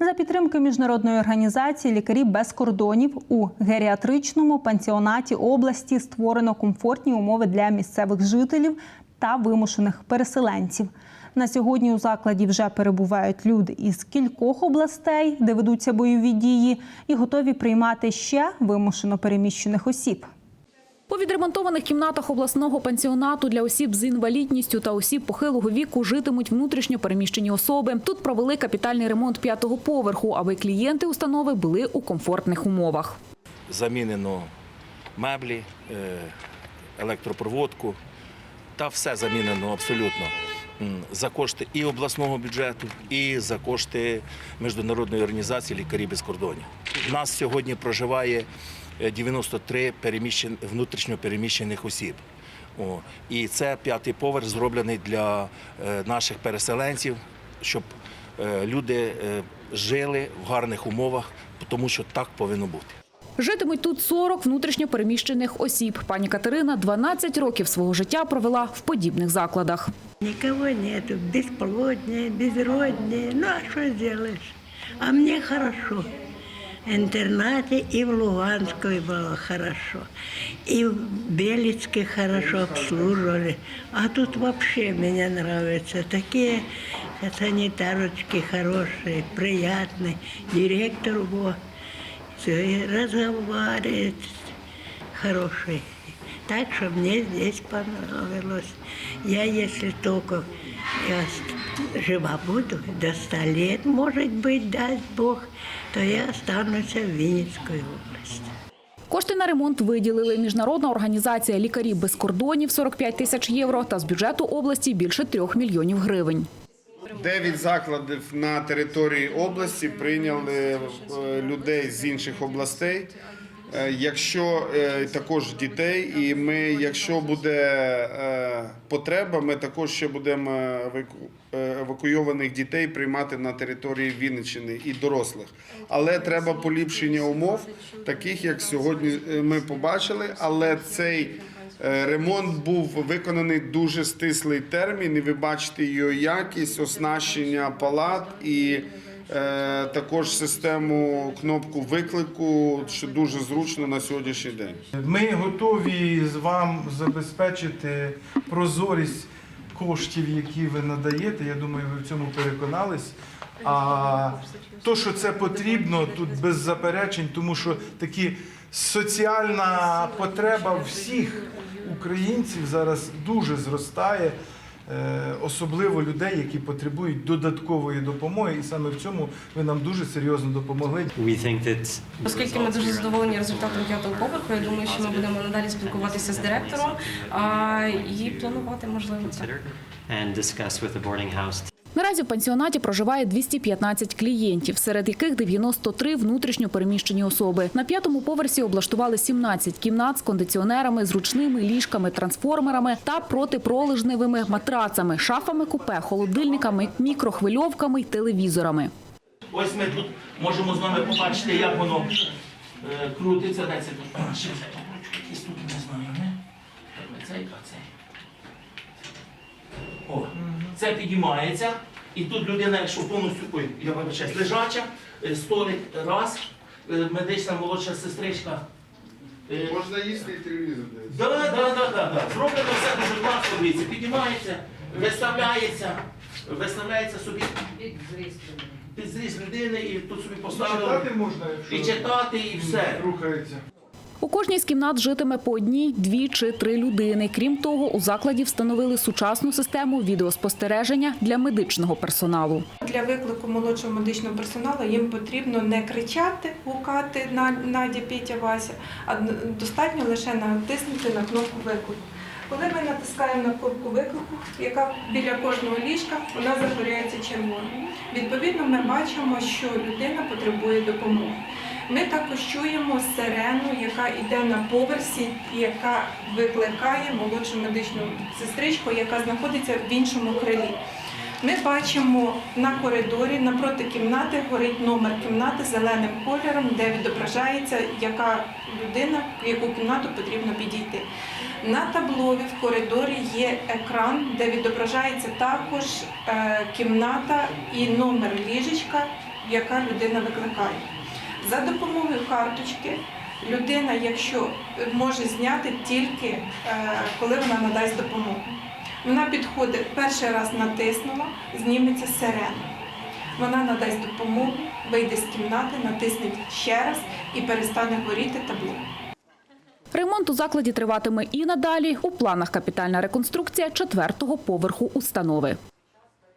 За підтримки міжнародної організації Лікарі без кордонів у геріатричному пансіонаті області створено комфортні умови для місцевих жителів та вимушених переселенців. На сьогодні у закладі вже перебувають люди із кількох областей, де ведуться бойові дії, і готові приймати ще вимушено переміщених осіб. У відремонтованих кімнатах обласного пансіонату для осіб з інвалідністю та осіб похилого віку житимуть внутрішньо переміщені особи. Тут провели капітальний ремонт п'ятого поверху, аби клієнти установи були у комфортних умовах. замінено меблі, е, електропроводку та все замінено абсолютно за кошти і обласного бюджету, і за кошти міжнародної організації Лікарі без кордонів. Нас сьогодні проживає 93 переміщен... внутрішньо переміщених осіб. О, і це п'ятий поверх зроблений для е, наших переселенців, щоб е, люди е, жили в гарних умовах, тому що так повинно бути. Житимуть тут 40 внутрішньо переміщених осіб. Пані Катерина 12 років свого життя провела в подібних закладах. Никого нету, бесплодные, безродные. Ну, а что сделаешь? А мне хорошо В интернате и в Луганской было хорошо. И в Белецке хорошо обслуживали. А тут вообще мне нравится. Такие санитарочки хорошие, приятные. Директор его всё, и разговаривает хороший. Так что мне здесь понравилось. Я, если только я жива буду, до 100 лет, может быть, даст Бог, то я останусь в Винницкой области. Кошти на ремонт виділили міжнародна організація Лікарі без кордонів 45 тисяч євро та з бюджету області більше 3 мільйонів гривень. Дев'ять закладів на території області прийняли е, людей з інших областей. Е, Якщо е, також дітей, і ми, якщо буде е, потреба, ми також ще будемо еваку- евакуйованих дітей приймати на території Вінниччини і дорослих. Але треба поліпшення умов, таких як сьогодні ми побачили. Але цей Ремонт був виконаний дуже стислий термін, і ви бачите його якість, оснащення палат і також систему кнопку виклику, що дуже зручно на сьогоднішній день. Ми готові з вам забезпечити прозорість коштів, які ви надаєте. Я думаю, ви в цьому переконались. А то, що це потрібно, тут без заперечень, тому що такі соціальна потреба всіх українців зараз дуже зростає. Е, Особливо людей, які потребують додаткової допомоги, і саме в цьому ви нам дуже серйозно допомогли. We think that Оскільки ми дуже задоволені результатом п'ятого поверху, я думаю, що ми будемо надалі спілкуватися з директором а, і планувати можливо це. Наразі в пансіонаті проживає 215 клієнтів, серед яких 93 внутрішньо переміщені особи. На п'ятому поверсі облаштували 17 кімнат з кондиціонерами, зручними ліжками, трансформерами та протипролежневими матрацами, шафами купе, холодильниками, мікрохвильовками й телевізорами. Ось ми тут можемо з вами побачити, як воно е, крутиться. Дай це тут. Це тут не знаю, не? Цей, а цей. О, це підіймається. І тут людина, якщо повністю, ой, я вибачаюсь, лежача, е, столик раз, е, медична молодша сестричка. е, Можна їсти і телевізор да, да, да, да. Зроблено все дуже класно, дивіться, піднімається, виставляється, виставляється собі під зріз людини і тут собі поставили. Читати можна, якщо І читати, і все. рухається. У кожній з кімнат житиме по одній, дві чи три людини. Крім того, у закладі встановили сучасну систему відеоспостереження для медичного персоналу. Для виклику молодшого медичного персоналу їм потрібно не кричати, гукати «На- Надя, Петя, Вася, а достатньо лише натиснути на кнопку виклику. Коли ми натискаємо на кнопку виклику, яка біля кожного ліжка, вона загоряється червоною. Відповідно, ми бачимо, що людина потребує допомоги. Ми також чуємо сирену, яка йде на поверсі, яка викликає молодшу медичну сестричку, яка знаходиться в іншому крилі. Ми бачимо на коридорі напроти кімнати горить номер кімнати зеленим кольором, де відображається, яка людина, в яку кімнату потрібно підійти. На таблові в коридорі є екран, де відображається також е, кімната і номер ліжечка, яка людина викликає. За допомогою карточки людина, якщо може зняти тільки е, коли вона надасть допомогу. Вона підходить перший раз натиснула, зніметься сирена. Вона надасть допомогу, вийде з кімнати, натисне ще раз і перестане горіти табло. Ремонт у закладі триватиме і надалі. У планах капітальна реконструкція четвертого поверху установи.